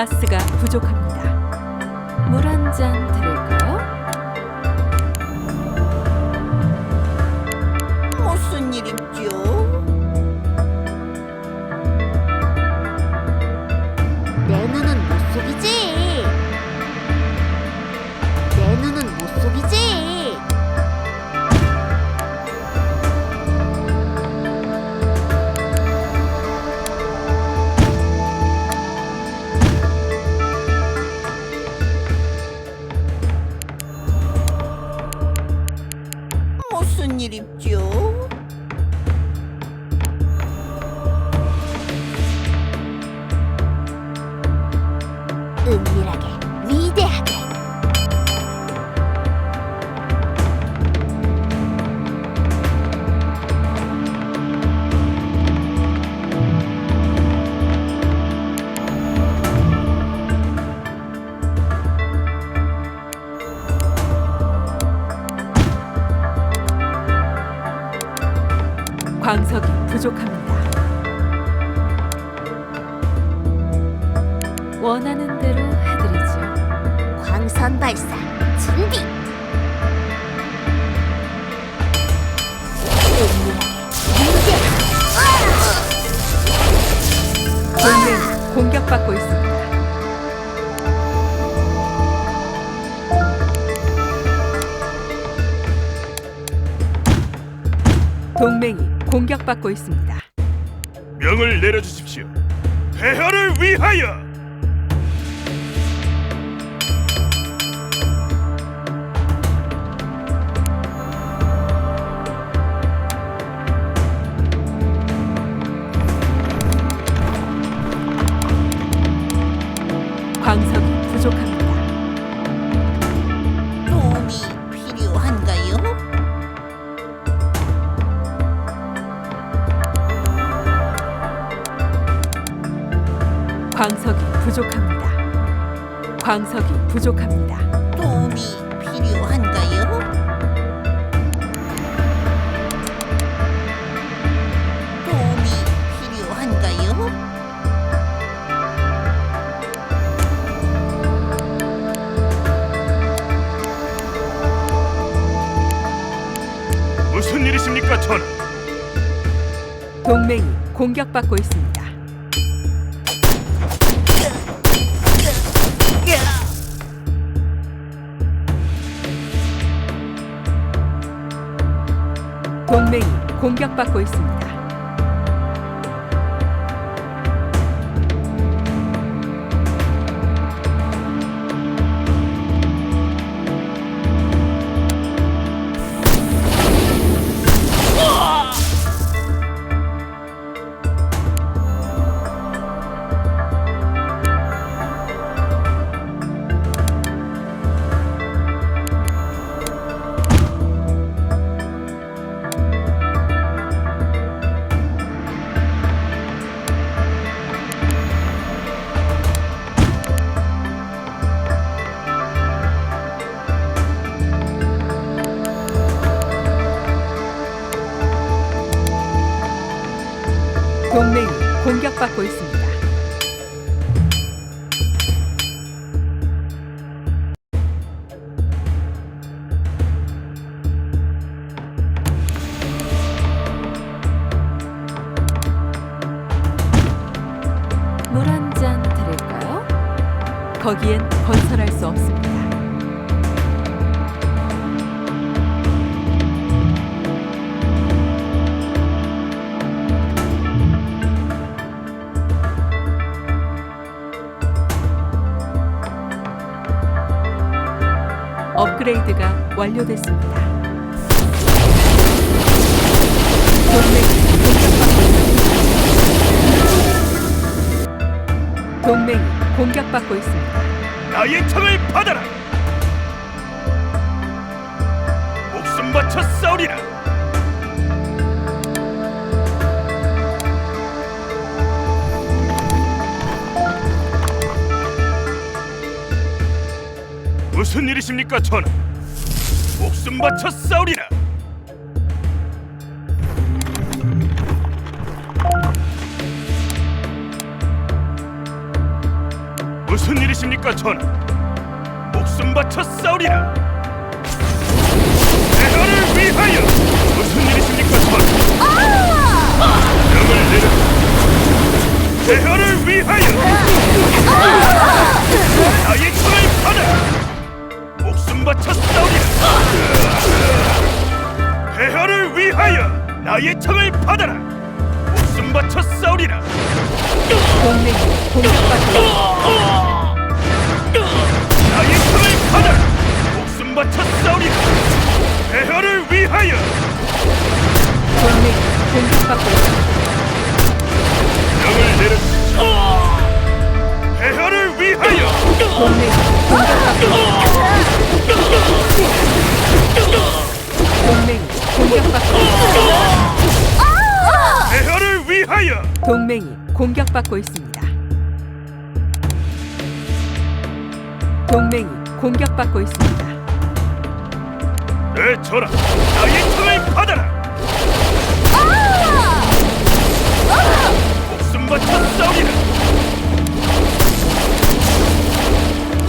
가스가 부족합니다. 물 한 잔 드릴까요? 무슨 일입죠? 광석이 부족합니다. 원하는 대로 해드리죠. 광선 발사 준비. 동맹이 공격받고 있습니다. 공격받고 있습니다. 명을 내려주십시오. 폐하를 위하여. 광석이 부족합니다. 도움이 필요한가요? 도움이 필요한가요? 무슨 일이십니까, 전하? 동맹이 공격받고 있습니다. 동맹이 공격받고 있습니다. 거기엔 건설할 수 없습니다. 업그레이드가 완료됐습니다. 동맹이 공격받고 있습니다. 나의 창을 받아라. 목숨 바쳐 싸우리라. 무슨 일이십니까, 전하? 목숨 바쳐 싸우리라. 무슨 일이십니까 전하? 목숨 바쳐 싸우리라. 싸우리라 대화를 위하여 동맹이 공격받고 있습니다. 명을 내려주십시오 대화를 위하여 동맹이 공격받고 있습니다. 동맹이 공격받고 있습니다. 대화를 위하여 동맹이 공격받고 있습니다. 동맹이 공격받고 있습니다. 내 전하 나의 손을 받아라 목숨 바쳐 싸우리라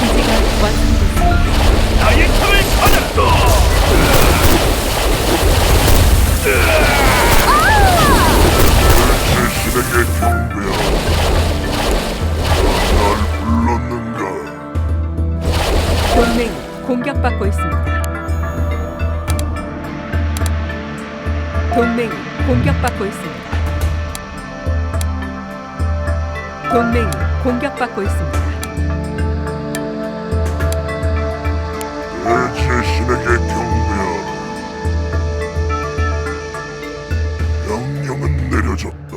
기지가 완성됐습니다. 나의 손을 받아라 신에게 경배하라. 날 불렀는가? 동맹이 공격받고 있습니다. 동맹이 공격받고 있습니다. 동맹이 공격받고 있습니다. 내 제신에게 경배하라. 명령은 내려졌다.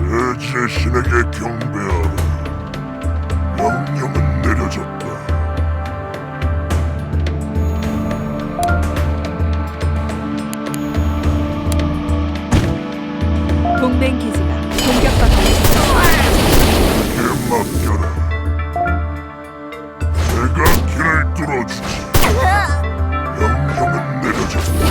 내 제신에게 경배 내가 길을 뚫어주지. 명령은 내려졌다.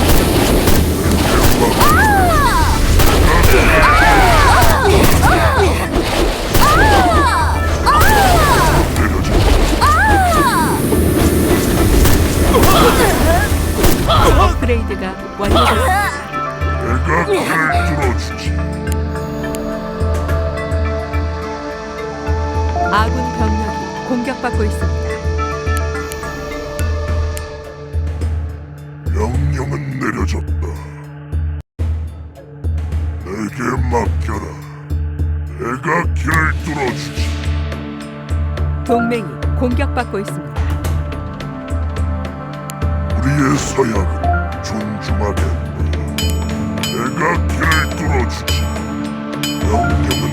업그레이드가 완료됐습니다. 내가 길을 뚫어주지. 아군 병력이 공격받고 있습니다. 명령은 내려졌다. 내게 맡겨라. 내가 길을 뚫어주지. 동맹이 공격받고 있습니다. 우리의 서약은 존중하겠다. 내가 길을 뚫어주지. 명령은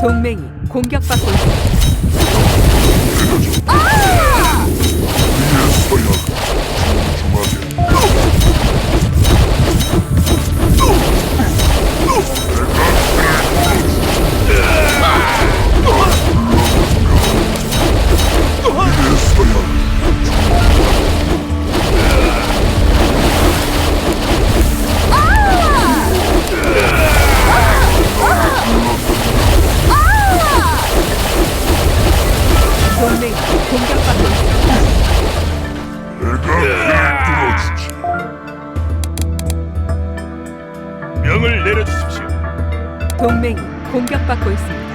동맹이 공격받고 있습니다. 내 명령을 내려주십시오. 동맹이 공격받고 있습니다.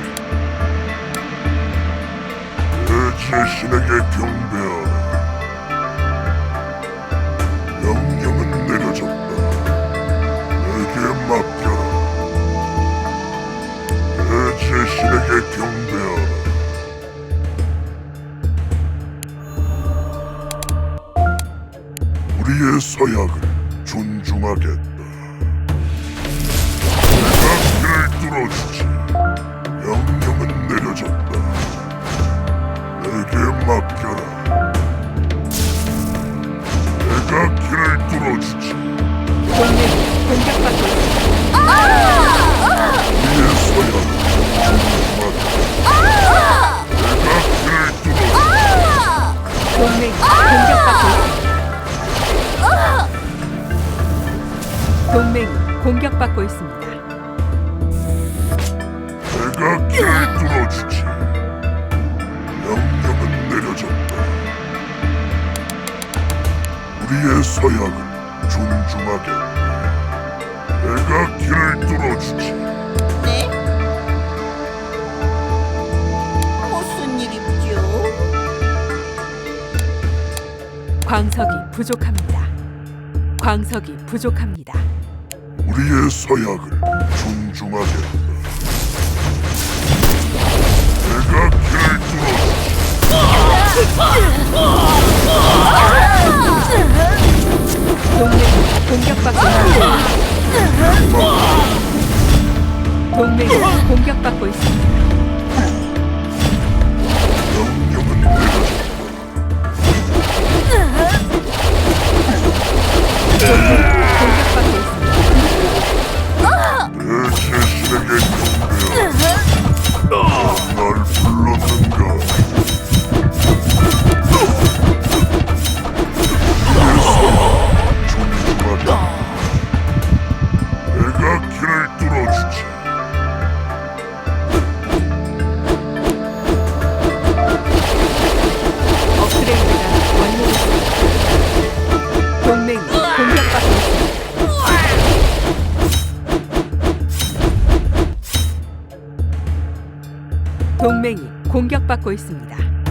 내 자신에게 경배하라. 명령은 내려졌다. 내게 맡겨라. 내 자신에게 경배하라. 우리의 서약을 존중하겠다. 뚫어주지. 명령은 내려졌다. 내게 맡겨라. 내가 길을 뚫어주지. 동맹이 공격받고 있습니다. 뚫어주지. 명령은 내려졌다. 우리의 서약을 존중하겠다. 내가 길을 뚫어주지. 네? 무슨 일이죠? 광석이 부족합니다. 광석이 부족합니다. 우리의 서약을 존중하겠다. 내가 길을 공격받고 있습니다. 동맹이 공격받고 있습니다. 공격받고 있습니다.